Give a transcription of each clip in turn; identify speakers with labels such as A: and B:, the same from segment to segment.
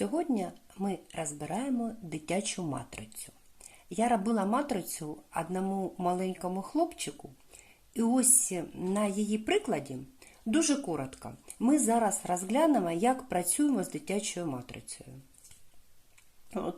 A: Сьогодні ми розбираємо дитячу матрицю. Я робила матрицю одному маленькому хлопчику, і ось на її прикладі дуже коротко. Ми зараз розглянемо, як працюємо з дитячою матрицею.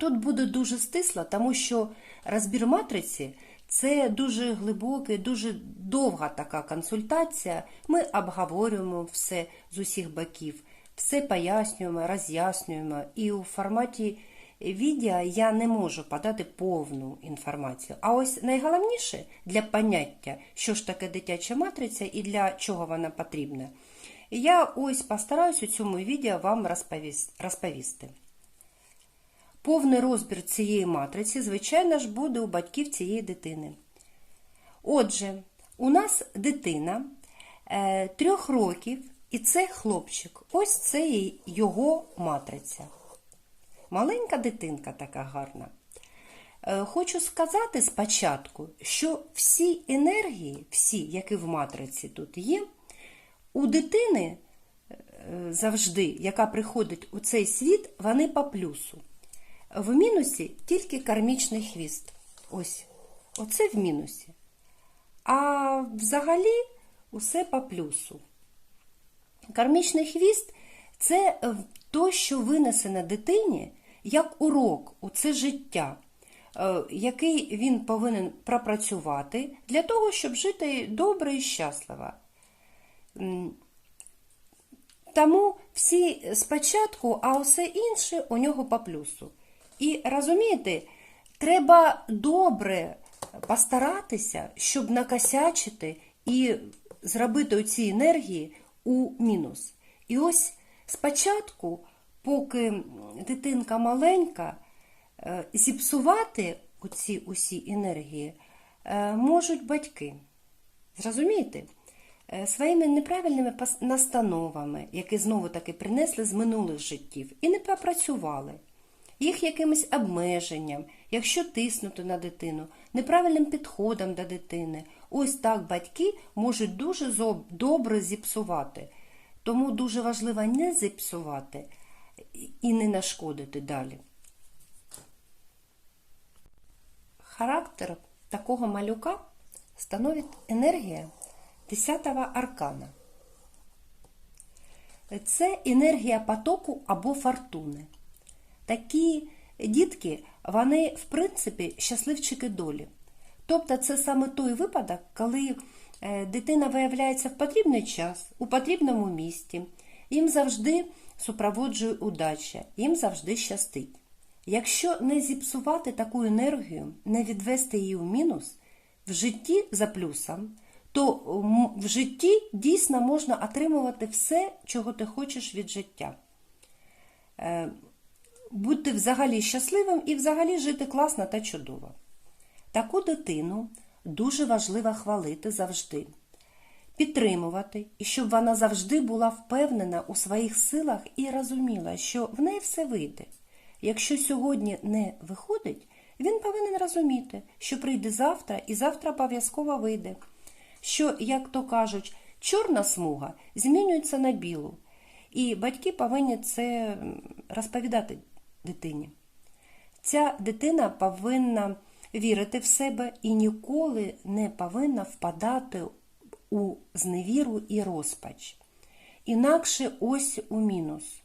A: Тут буде дуже стисло, тому що розбір матриці це дуже глибокий, дуже довга така консультація. Ми обговорюємо все з усіх боків, все пояснюємо, роз'яснюємо. І у форматі відео я не можу подати повну інформацію. А ось найголовніше для поняття, що ж таке дитяча матриця і для чого вона потрібна, я ось постараюсь у цьому відео вам розповісти. Повний розбір цієї матриці, звичайно ж, буде у батьків цієї дитини. Отже, у нас дитина е, трьох років, і це хлопчик. Ось це і його матриця. Маленька дитинка така гарна. Е, хочу сказати спочатку, що всі енергії, всі, які в матриці тут є, у дитини е, завжди, яка приходить у цей світ, вони по плюсу. В мінусі тільки кармічний хвіст. Ось, оце в мінусі. А взагалі усе по плюсу. Кармічний хвіст це то, що винесено дитині як урок у це життя, який він повинен пропрацювати для того, щоб жити добре і щасливо. Тому всі спочатку, а все інше у нього по плюсу. І розумієте, треба добре постаратися, щоб накосячити і зробити ці енергії у мінус. І ось спочатку, поки дитинка маленька, зіпсувати оці усі енергії можуть батьки. Зрозумієте? Своїми неправильними настановами, які знову таки принесли з минулих життів, і не попрацювали їх якимось обмеженням, якщо тиснути на дитину, неправильним підходом до дитини. Ось так батьки можуть дуже добре зіпсувати. Тому дуже важливо не зіпсувати і не нашкодити далі. Характер такого малюка становить енергія 10-го аркана. Це енергія потоку або фортуни. Такі дітки, вони, в принципі, щасливчики долі. Тобто, це саме той випадок, коли дитина виявляється в потрібний час, у потрібному місті, їм завжди супроводжує удача, їм завжди щастить. Якщо не зіпсувати таку енергію, не відвести її в мінус, в житті за плюсом, то в житті дійсно можна отримувати все, чого ти хочеш від життя бути взагалі щасливим і взагалі жити класно та чудово. Таку дитину дуже важливо хвалити завжди, підтримувати, і щоб вона завжди була впевнена у своїх силах і розуміла, що в неї все вийде. Якщо сьогодні не виходить, він повинен розуміти, що прийде завтра і завтра обов'язково вийде. Що, як то кажуть, чорна смуга змінюється на білу, і батьки повинні це розповідати дитині. Ця дитина повинна вірити в себе і ніколи не повинна впадати у зневіру і розпач. Інакше ось у мінус.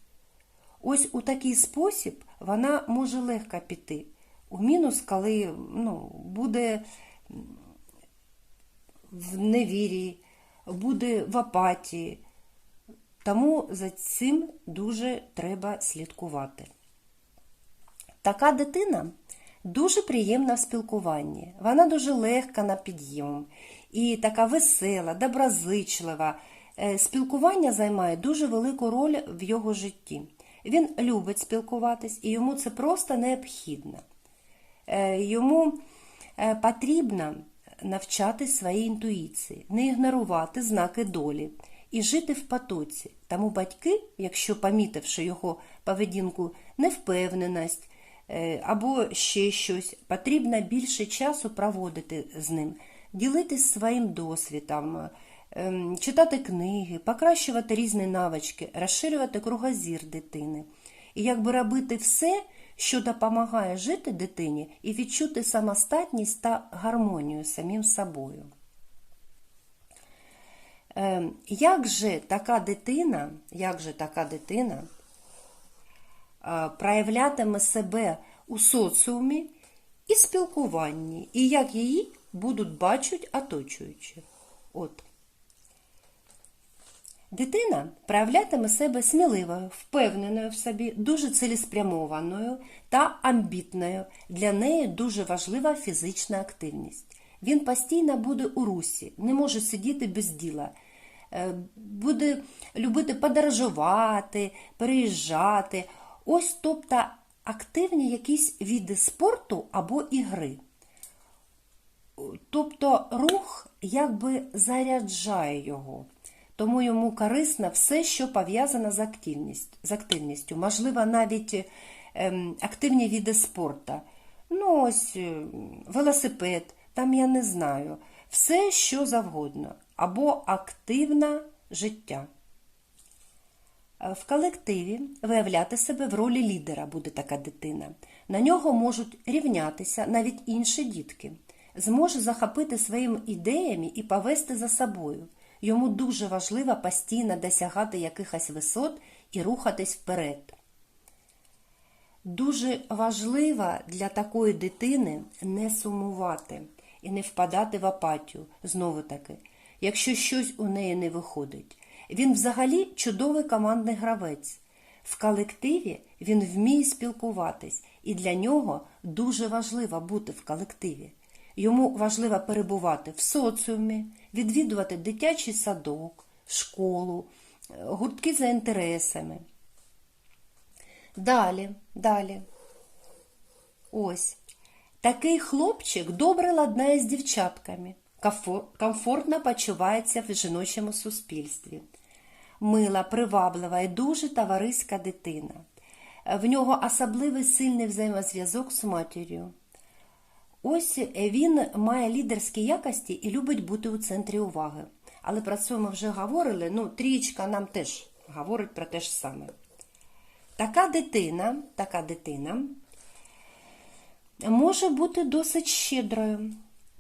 A: Ось у такий спосіб вона може легко піти. У мінус, коли ну, буде в невірі, буде в апатії. Тому за цим дуже треба слідкувати. Така дитина дуже приємна в спілкуванні, вона дуже легка на підйом і така весела, доброзичлива. Спілкування займає дуже велику роль в його житті. Він любить спілкуватись і йому це просто необхідно. Йому потрібно навчати своїй інтуїції, не ігнорувати знаки долі і жити в потоці. Тому батьки, якщо помітивши його поведінку, невпевненість, або ще щось, потрібно більше часу проводити з ним, ділитись своїм досвідом, читати книги, покращувати різні навички, розширювати кругозір дитини. і якби робити все, що допомагає жити дитині і відчути самостатність та гармонію самим собою. Е, Як же така дитина, як же така дитина е, проявлятиме себе у соціумі і спілкуванні, і як її будуть бачити оточуючі? От. Дитина проявлятиме себе сміливою, впевненою в собі, дуже цілеспрямованою та амбітною. Для неї дуже важлива фізична активність. Він постійно буде у русі, не може сидіти без діла, Е, буде любити подорожувати, переїжджати. Ось, тобто, активні якісь види спорту або ігри. Тобто рух якби заряджає його, тому йому корисно все, що пов'язане з активністю, з активністю. Можливо, навіть ем, активні види спорту. Ну, ось е, велосипед, там я не знаю, все, що завгодно, або активне життя. Е, В колективі виявляти себе в ролі лідера буде така дитина. На нього можуть рівнятися навіть інші дітки. Зможе захопити своїми ідеями і повести за собою. Йому дуже важливо постійно досягати якихось висот і рухатись вперед. Дуже важливо для такої дитини не сумувати і не впадати в апатію, знову таки, якщо щось у неї не виходить. Він взагалі чудовий командний гравець. В колективі він вміє спілкуватись, і для нього дуже важливо бути в колективі. Йому важливо перебувати в соціумі, відвідувати дитячий садок, школу, е, гуртки за інтересами. Далі, далі. Ось. Такий хлопчик добре ладнає з дівчатками, комфортно почувається в жіночому суспільстві. Мила, приваблива і дуже товариська дитина. В нього особливий сильний взаємозв'язок з матір'ю. Ось він має лідерські якості і любить бути у центрі уваги. Але про це ми вже говорили. Ну, трічка нам теж говорить про те ж саме. Така дитина, така дитина може бути досить щедрою.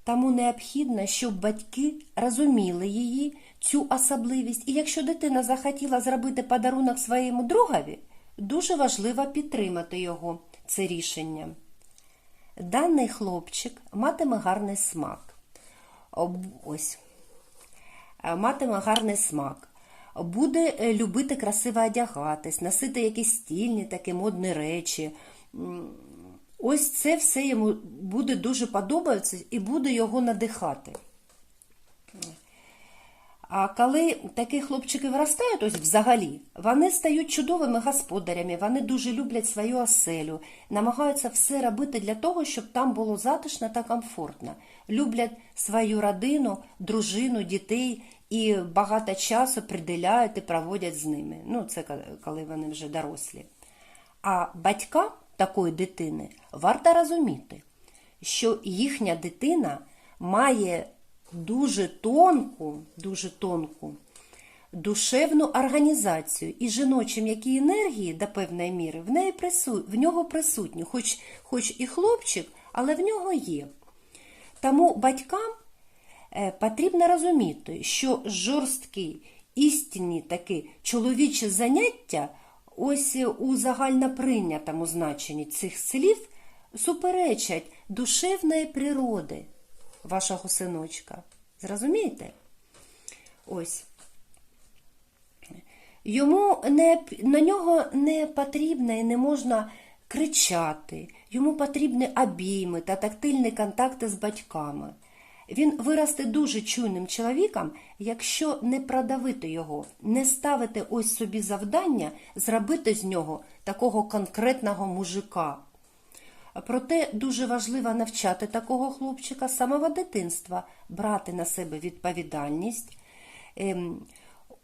A: Тому необхідно, щоб батьки розуміли її, цю особливість. І якщо дитина захотіла зробити подарунок своєму другові, дуже важливо підтримати його, це рішення. Даний хлопчик матиме гарний смак. Ось. Е, Матиме гарний смак. Буде е, любити красиво одягатись, носити якісь стільні такі модні речі. Ось це все йому буде дуже подобатися і буде його надихати. А коли такі хлопчики виростають, ось взагалі, вони стають чудовими господарями, вони дуже люблять свою оселю, намагаються все робити для того, щоб там було затишно та комфортно. Люблять свою родину, дружину, дітей і багато часу приділяють і проводять з ними. Ну, це коли вони вже дорослі. А батькам такої дитини варто розуміти, що їхня дитина має дуже тонку, дуже тонку душевну організацію і жіночі м'які енергії до певної міри в, неї прису... в нього присутні, хоч, хоч і хлопчик, але в нього є. Тому батькам е, потрібно розуміти, що жорсткі, істинні такі чоловічі заняття ось у загальноприйнятому значенні цих слів суперечать душевної природи вашого синочка. Зрозумієте? Ось. Йому не, на нього не потрібно і не можна кричати, йому потрібні обійми та тактильні контакти з батьками. Він виросте дуже чуйним чоловіком, якщо не продавити його, не ставити ось собі завдання зробити з нього такого конкретного мужика. Проте дуже важливо навчати такого хлопчика з самого дитинства, брати на себе відповідальність. Ем,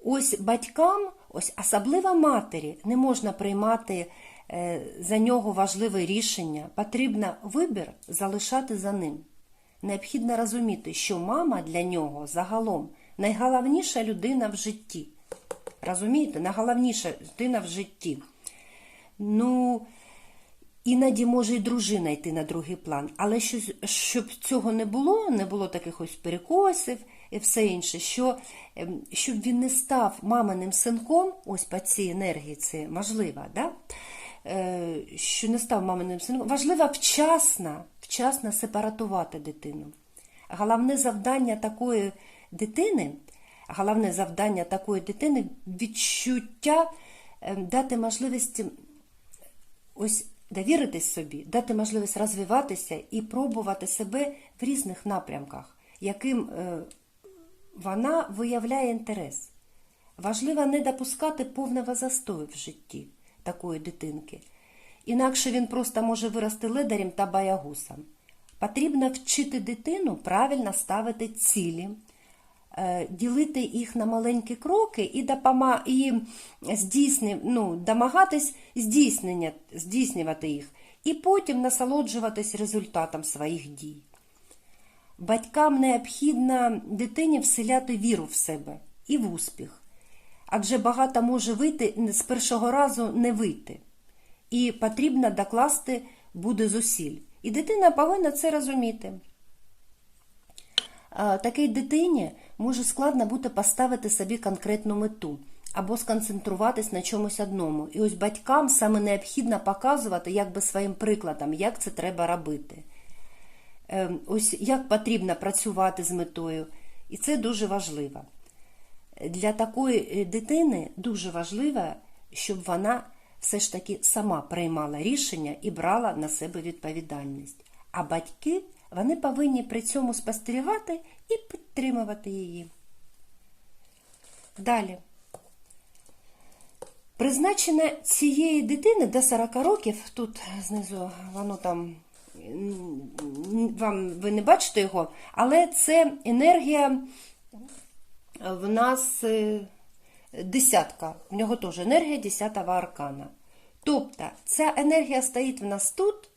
A: Ось батькам, ось особливо матері, не можна приймати е, за нього важливе рішення. Потрібно вибір залишати за ним. Необхідно розуміти, що мама для нього загалом найголовніша людина в житті. Розумієте, найголовніша людина в житті. ну, іноді може і дружина йти на другий план, але щось, щоб цього не було, не було таких ось перекосів і все інше, що ем, щоб він не став маминим синком, ось по цій енергії це можливо, да? Е, що не став маминим синком, важливо вчасно, вчасно сепаратувати дитину. Головне завдання такої дитини, головне завдання такої дитини відчуття ем, дати можливість ось довіритись собі, дати можливість розвиватися і пробувати себе в різних напрямках, яким е, вона виявляє інтерес. Важливо не допускати повного застою в житті такої дитинки. Інакше він просто може вирости ледарем та боягусом. Потрібно вчити дитину правильно ставити цілі, ділити їх на маленькі кроки і, допома... і здійсни... ну, домагатись здійснення... здійснювати їх, і потім насолоджуватись результатом своїх дій. Батькам необхідно дитині вселяти віру в себе і в успіх, адже багато може вийти з першого разу не вийти. І потрібно докласти буде зусиль. І дитина повинна це розуміти. Такій дитині може складно бути поставити собі конкретну мету або сконцентруватись на чомусь одному. І ось батькам саме необхідно показувати якби своїм прикладом, як це треба робити. Ем, Ось як потрібно працювати з метою. І це дуже важливо. Для такої е, дитини дуже важливо, щоб вона все ж таки сама приймала рішення і брала на себе відповідальність. А батьки вони повинні при цьому спостерігати і підтримувати її. Далі. Призначення цієї дитини до 40 років, тут знизу воно там, вам ви не бачите його, але це енергія в нас е, десятка, в нього теж енергія 10 аркана. Тобто ця енергія стоїть в нас тут,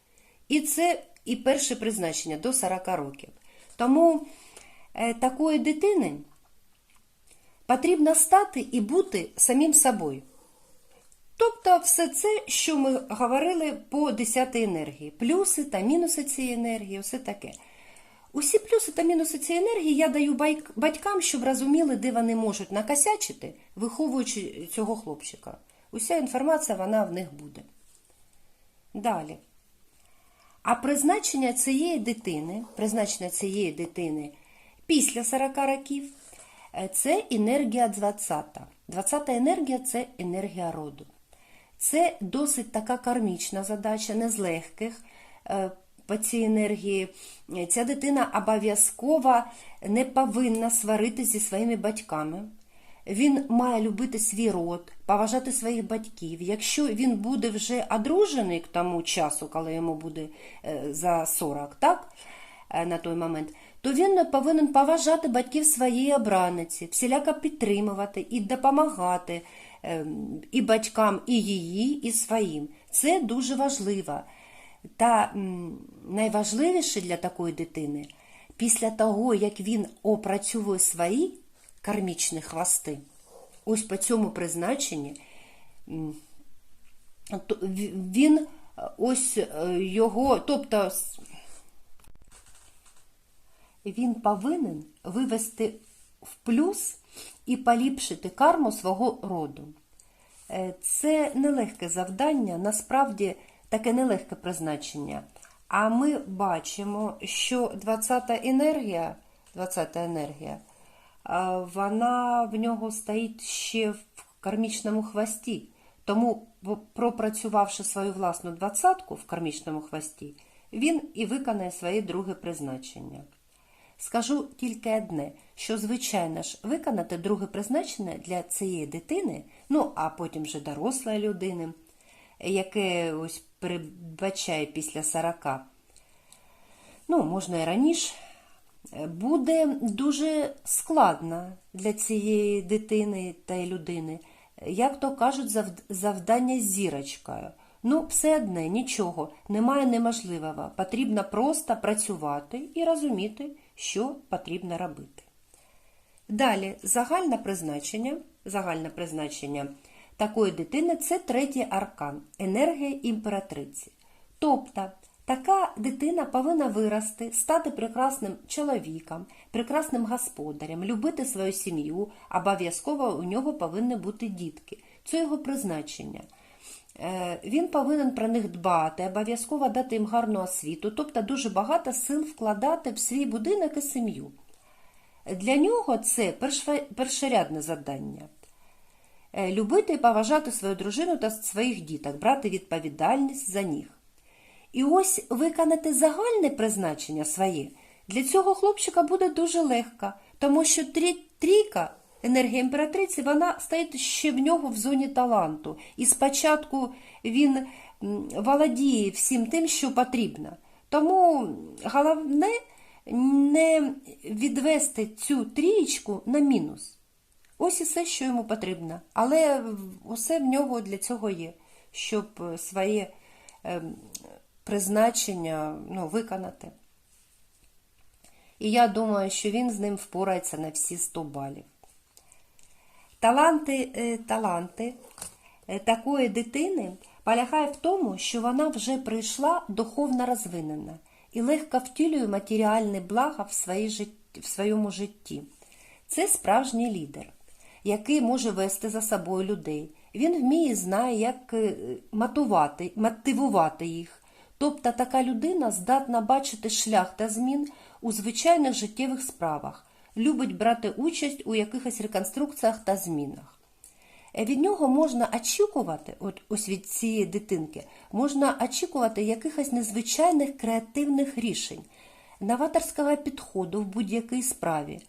A: і це і перше призначення до 40 років. Тому е, такої дитини потрібно стати і бути самим собою. Тобто все це, що ми говорили по 10 енергії, плюси та мінуси цієї енергії, все таке. Усі плюси та мінуси цієї енергії я даю батькам, щоб розуміли, де вони можуть накосячити, виховуючи цього хлопчика. Уся інформація вона в них буде. Далі. А призначення цієї дитини, призначення цієї дитини після 40 років це енергія 20. 20 енергія це енергія роду. Це досить така кармічна задача, не з легких по цій енергії. Ця дитина обов'язково не повинна сваритися зі своїми батьками. Він має любити свій род, поважати своїх батьків. Якщо він буде вже одружений к тому часу, коли йому буде за 40, так, на той момент, то він повинен поважати батьків своєї обраниці, всіляко підтримувати і допомагати і батькам, і її, і своїм. Це дуже важливо. Та найважливіше для такої дитини, після того, як він опрацьовує свої кармічні хвости, ось по цьому призначенні, він ось його, тобто він повинен вивести в плюс і поліпшити карму свого роду. Це нелегке завдання, насправді таке нелегке призначення. А ми бачимо, що 20-та енергія, 20-та енергія, вона в нього стоїть ще в кармічному хвості. Тому, пропрацювавши свою власну двадцятку в кармічному хвості, він і виконає своє друге призначення. Скажу тільки одне, що, звичайно ж, виконати друге призначення для цієї дитини, ну а потім вже дорослої людини, яке ось передбачає після 40, ну, можна і раніше, буде дуже складно для цієї дитини та людини. Як то кажуть, завдання зірочкою. Ну, все одне, нічого, немає неможливого. Потрібно просто працювати і розуміти, що потрібно робити. Далі загальне призначення. Загальне призначення такої дитини це третій аркан енергія імператриці. Тобто, така дитина повинна вирости, стати прекрасним чоловіком, прекрасним господарем, любити свою сім'ю, обов'язково у нього повинні бути дітки. Це його призначення. Е, Він повинен про них дбати, обов'язково дати їм гарну освіту, тобто дуже багато сил вкладати в свій будинок і сім'ю. Для нього це першорядне завдання. Е, Любити і поважати свою дружину та своїх діток, брати відповідальність за них. І ось виконати загальне призначення своє для цього хлопчика буде дуже легко, тому що трі- трійка, енергія імператриці, вона стоїть ще в нього в зоні таланту. І спочатку він володіє всім тим, що потрібно. Тому головне не відвести цю трієчку на мінус. Ось і все, що йому потрібно. Але усе в нього для цього є, щоб своє ем, призначення ну, виконати. І я думаю, що він з ним впорається на всі 100 балів. Таланти, е, таланти е, такої дитини полягає в тому, що вона вже прийшла духовно розвинена і легко втілює матеріальне благо в, своїй жит- в своєму житті. Це справжній лідер, який може вести за собою людей. Він вміє знає, як е, мотивувати, мотивувати їх. Тобто така людина здатна бачити шлях та змін у звичайних життєвих справах, любить брати участь у якихось реконструкціях та змінах. Е, Від нього можна очікувати, от ось від цієї дитинки, можна очікувати якихось незвичайних креативних рішень, новаторського підходу в будь-якій справі,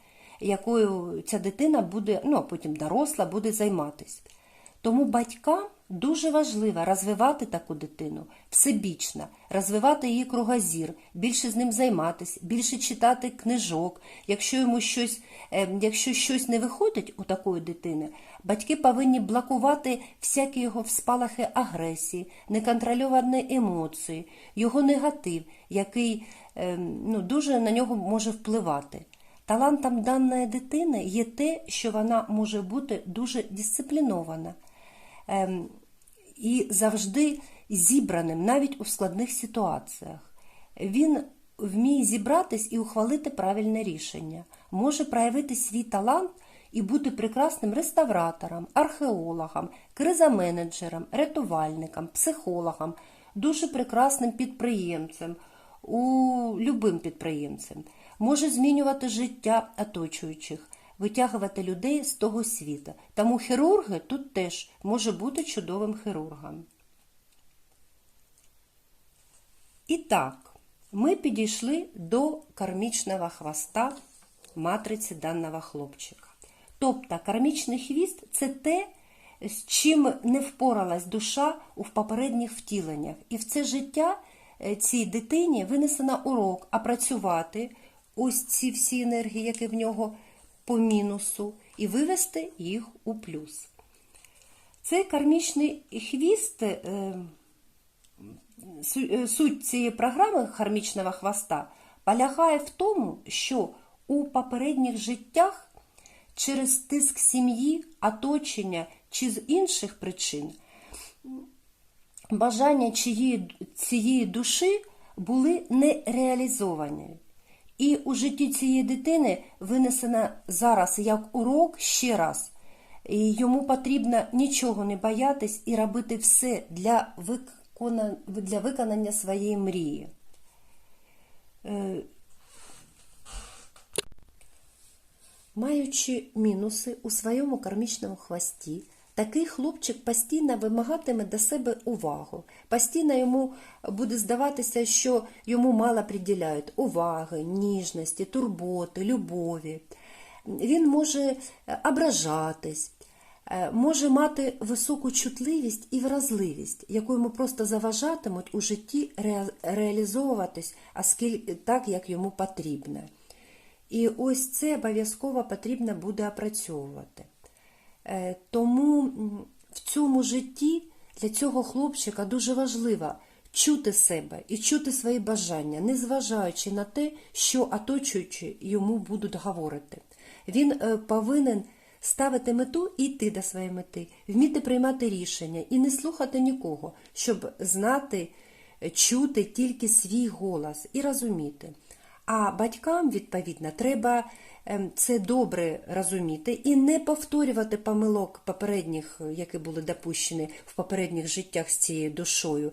A: якою ця дитина буде, ну а потім доросла, буде займатися. Тому батькам дуже важливо розвивати таку дитину всебічно, розвивати її кругозір, більше з ним займатися, більше читати книжок. Якщо йому щось, е, якщо щось не виходить у такої дитини, батьки повинні блокувати всякі його спалахи агресії, неконтрольовані емоції, його негатив, який е, ну, дуже на нього може впливати. Талантом даної дитини є те, що вона може бути дуже дисциплінована і завжди зібраним навіть у складних ситуаціях. Він вміє зібратись і ухвалити правильне рішення, може проявити свій талант і бути прекрасним реставратором, археологом, кризоменеджером, рятувальником, психологом, дуже прекрасним підприємцем, у любим підприємцем, може змінювати життя оточуючих, витягувати людей з того світа. Тому хірурги тут теж може бути чудовим хірургом. І так, ми підійшли до кармічного хвоста матриці даного хлопчика. Тобто кармічний хвіст це те, з чим не впоралась душа у попередніх втіленнях. І в це життя е, цій дитині винесено урок, а працювати ось ці всі енергії, які в нього по мінусу, і вивести їх у плюс. Цей кармічний хвіст, е, е, суть цієї програми кармічного хвоста полягає в тому, що у попередніх життях через тиск сім'ї, оточення чи з інших причин бажання цієї душі були не реалізовані. І у житті цієї дитини винесена зараз як урок ще раз. І йому потрібно нічого не боятись і робити все для, викона... для виконання своєї мрії. Е, Маючи мінуси у своєму кармічному хвості, такий хлопчик постійно вимагатиме до себе увагу. Постійно йому буде здаватися, що йому мало приділяють уваги, ніжності, турботи, любові. Він може е, ображатись, е, може мати високу чутливість і вразливість, яку йому просто заважатимуть у житті ре- реалізовуватись, оскільки так, як йому потрібно. І ось це обов'язково потрібно буде опрацьовувати. Е, Тому в цьому житті для цього хлопчика дуже важливо чути себе і чути свої бажання, незважаючи на те, що оточуючи йому будуть говорити. Він е, повинен ставити мету і йти до своєї мети, вміти приймати рішення і не слухати нікого, щоб знати, чути тільки свій голос і розуміти. А батькам, відповідно, треба ем, це добре розуміти і не повторювати помилок попередніх, які були допущені в попередніх життях з цією душою.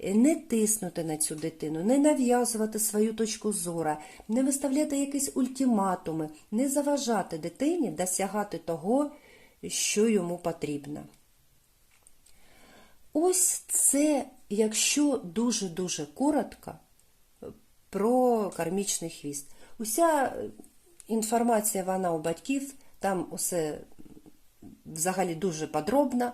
A: Е, Не тиснути на цю дитину, не нав'язувати свою точку зору, не виставляти якісь ультиматуми, не заважати дитині досягати того, що йому потрібно. Ось це, якщо дуже-дуже коротко, про кармічний хвіст. Уся е, інформація вона у батьків, там усе взагалі дуже подробно.